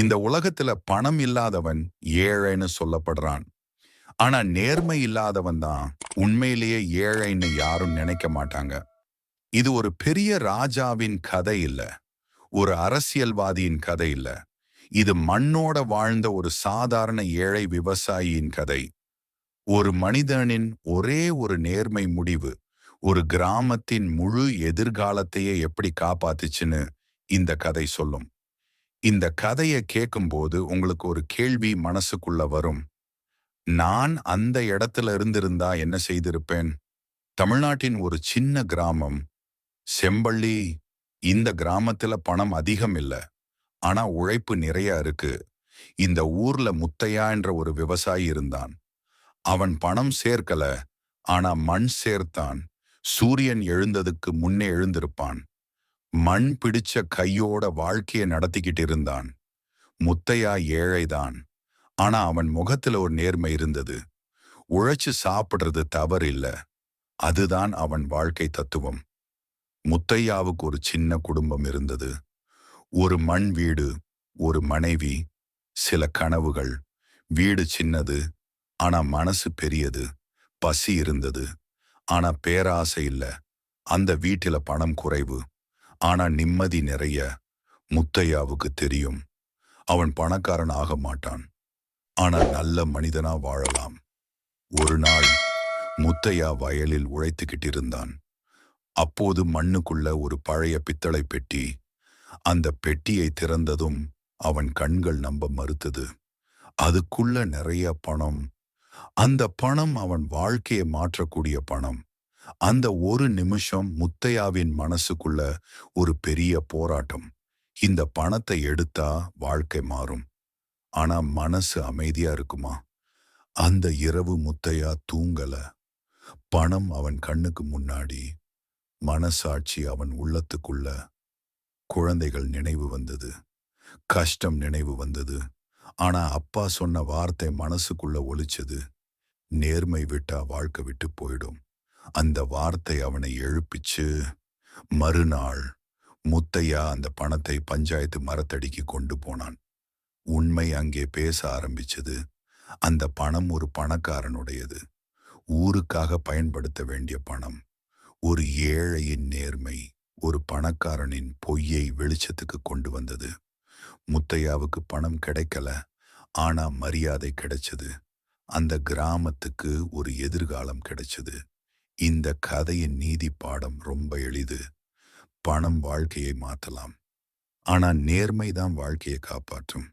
இந்த உலகத்துல பணம் இல்லாதவன் ஏழைன்னு சொல்லப்படுறான். ஆனா நேர்மை இல்லாதவன் தான் உண்மையிலேயே ஏழைன்னு யாரும் நினைக்க மாட்டாங்க. இது ஒரு பெரிய ராஜாவின் கதை இல்ல. ஒரு அரசியல்வாதியின் கதை இல்ல. இது மண்ணோட வாழ்ந்த ஒரு சாதாரண ஏழை விவசாயியின் கதை. ஒரு மனிதனின் ஒரே ஒரு நேர்மை முடிவு ஒரு கிராமத்தின் முழு எதிர்காலத்தையே எப்படி காப்பாத்துச்சுன்னு இந்த கதை சொல்லும். இந்த கதையை கேட்கும்போது உங்களுக்கு ஒரு கேள்வி மனசுக்குள்ள வரும். நான் அந்த இடத்துல இருந்திருந்தா என்ன செய்திருப்பேன்? தமிழ்நாட்டின் ஒரு சின்ன கிராமம். செம்பள்ளி இந்த கிராமத்துல பணம் அதிகம் இல்லை. ஆனா உழைப்பு நிறைய இருக்கு. இந்த ஊர்ல முத்தையா என்ற ஒரு விவசாயி இருந்தான். அவன் பணம் சேர்க்கல. ஆனா மண் சேர்த்தான். சூரியன் எழுந்ததுக்கு முன்னே எழுந்திருப்பான். மண் பிடிச்ச கையோட வாழ்க்கையை நடத்திக்கிட்டு இருந்தான். முத்தையா ஏழைதான். ஆனா அவன் முகத்துல ஒரு நேர்மை இருந்தது. உழைச்சு சாப்பிடுறது தவறு இல்ல அதுதான் அவன் வாழ்க்கை தத்துவம். முத்தையாவுக்கு ஒரு சின்ன குடும்பம் இருந்தது. ஒரு மண் வீடு ஒரு மனைவி சில கனவுகள். வீடு சின்னது ஆனா மனசு பெரியது. பசி இருந்தது. ஆனா பேராசை இல்ல. அந்த வீட்டில பணம் குறைவு. ஆனா நிம்மதி நிறைய முத்தையாவுக்கு தெரியும். அவன் பணக்காரன் ஆக மாட்டான். ஆனா நல்ல மனிதனா வாழலாம். ஒரு நாள் முத்தையா வயலில் உழைத்துக்கிட்டு இருந்தான் அப்போது மண்ணுக்குள்ள ஒரு பழைய பித்தளை பெட்டி அந்த பெட்டியை திறந்ததும் அவன் கண்கள் நம்ப மறுத்தது. அதுக்குள்ள நிறைய பணம். அந்த பணம் அவன் வாழ்க்கையை மாற்றக்கூடிய பணம். அந்த ஒரு நிமிஷம் முத்தையாவின் மனசுக்குள்ள ஒரு பெரிய போராட்டம். இந்த பணத்தை எடுத்தா வாழ்க்கை மாறும். ஆனா மனசு அமைதியா இருக்குமா? அந்த இரவு முத்தையா தூங்கல. பணம் அவன் கண்ணுக்கு முன்னாடி மனசாட்சி அவன் உள்ளத்துக்குள்ள குழந்தைகள் நினைவு வந்தது. கஷ்டம் நினைவு வந்தது. ஆனா அப்பா சொன்ன வார்த்தை மனசுக்குள்ள ஒலிச்சது. நேர்மை விட்டா வாழ்க்கை விட்டு போயிடும். அந்த வார்த்தை அவனை எழுப்பிச்சு மறுநாள் முத்தையா அந்த பணத்தை பஞ்சாயத்து மரத்தடிக்கு கொண்டு போனான். உண்மை அங்கே பேச ஆரம்பிச்சது. அந்த பணம் ஒரு பணக்காரனுடையது. ஊருக்காக பயன்படுத்த வேண்டிய பணம். ஒரு ஏழையின் நேர்மை ஒரு பணக்காரனின் பொய்யை வெளிச்சத்துக்கு கொண்டு வந்தது. முத்தையாவுக்கு பணம் கிடைக்கல. ஆனா மரியாதை கிடைச்சது. அந்த கிராமத்துக்கு ஒரு எதிர்காலம் கிடைச்சது. இந்த கதையின் நீதி பாடம் ரொம்ப எளிது. பணம் வாழ்க்கையை மாற்றலாம் ஆனா நேர்மைதான் வாழ்க்கையை காப்பாற்றும்.